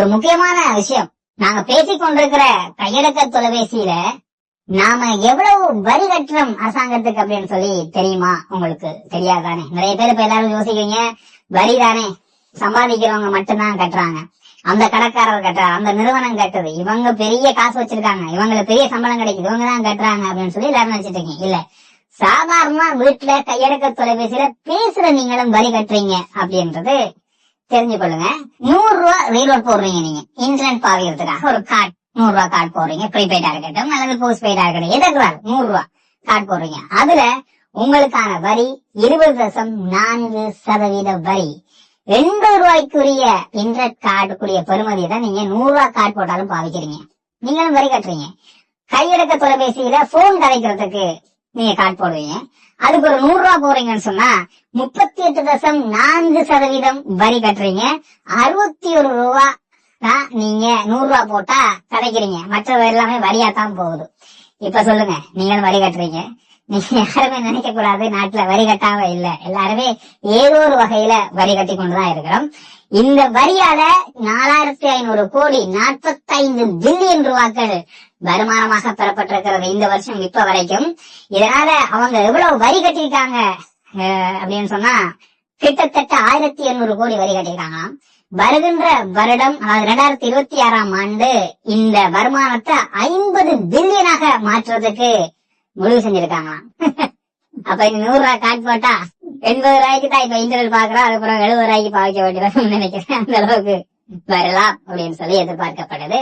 ஒரு முக்கியமான விஷயம். நாங்க பேசிக் கொண்டிருக்கிற கையடக்க தொலைபேசியில நாம எவ்வளவு வரி கட்டுறோம் அரசாங்கத்துக்கு அப்படின்னு சொல்லி தெரியுமா? உங்களுக்கு தெரியாதானே நிறைய பேர் இப்ப எல்லாரும் யோசிக்கிறீங்க வரி தானே? சம்பாதிக்கிறவங்க மட்டும்தான் கட்டுறாங்க. அந்த கடைக்காரர் கட்டுறாரு அந்த நிறுவனம் கட்டுது. இவங்க பெரிய காசு வச்சிருக்காங்க. இவங்களுக்கு பெரிய சம்பளம் கிடைக்குது. இவங்க தான் கட்டுறாங்க அப்படின்னு சொல்லி எல்லாரும் நினைச்சிட்டு இருக்கீங்க. இல்ல. சாதாரணமா வீட்டுல கையடக்க தொலைபேசியில பேசுற நீங்களும் வரி கட்டுறீங்க அப்படின்றது தெரிஞ்சு கொள்ளுங்க நூறு ரூபா ரீலோட் போடுறீங்க நீங்க. இன்டர்நெட் பாவிக்கிறதுக்காக ஒரு கார்டு நூறு ரூபா கார்டு போடுறீங்க ப்ரீபெய்டா இருக்கட்டும் அல்லது போஸ்ட் பெய்டா இருக்கட்டும் எதுக்கு நூறு ரூபா கார்டு போடுறீங்க. அதுல உங்களுக்கான வரி இருபது தசம் நான்கு சதவீத வரி. எண்பது ரூபாய்க்குரிய இன்டர்நெட் கார்டுக்குரிய பெருமதியை தான் நீங்க நூறு ரூபாய் கார்டு போட்டாலும் பாவிக்கிறீங்க. நீங்களும் வரி கட்டுறீங்க. கையடக்க தொலைபேசியில போன் கலைக்கிறதுக்கு நீங்க கார்டு போடுவீங்க. அதுக்கு ஒரு நூறு ரூபாய் போடுறீங்கன்னு சொன்னா முப்பத்தி எட்டு தசம் நான்கு சதவீதம் வரி கட்டுறீங்க. அறுபத்தி ஒரு ரூபா தான் நீங்க நூறு ரூபாய் போட்டா கிடைக்கிறீங்க மற்றது எல்லாமே வரியா தான் போகுது. இப்ப சொல்லுங்க நீங்களும் வரி கட்டுறீங்க. யாருமே நினைக்க கூடாது நாட்டுல வரி கட்டாம இல்ல. எல்லாருமே ஏதோ ஒரு வகையில வரி கட்டி கொண்டுதான் இருக்கிறோம். இந்த வரியால நாலாயிரத்தி ஐநூறு கோடி நாற்பத்தைந்து பில்லியன் ரூபாக்கள் வருமானமாக பெறப்பட்டிருக்கிறது இந்த வருஷம் இப்ப வரைக்கும். இதனால அவங்க எவ்வளவு வரி கட்டியிருக்காங்க அஹ், அப்படின்னு சொன்னா கிட்டத்தட்ட ஆயிரத்தி எண்ணூறு கோடி வரி கட்டியிருக்காங்களாம். வருகின்ற வருடம் அதாவது ரெண்டாயிரத்தி இருபத்தி ஆறாம் ஆண்டு இந்த வருமானத்தை ஐம்பது பில்லியனாக மாற்றுறதுக்கு முடிவு செஞ்சிருக்காங்களாம். அப்ப இந்த நூறு ரூபாய் காட் போட்டா எண்பது ரூபாய்க்கு தான் இப்ப இன்டர்நெட் பாக்குறோம். அதுக்கப்புறம் எழுபது ரூபாய்க்கு பாவிக்க வேண்டியதுன்னு நினைக்கிறேன். அந்த அளவுக்கு வரலாம் அப்படின்னு சொல்லி எதிர்பார்க்கப்படுது.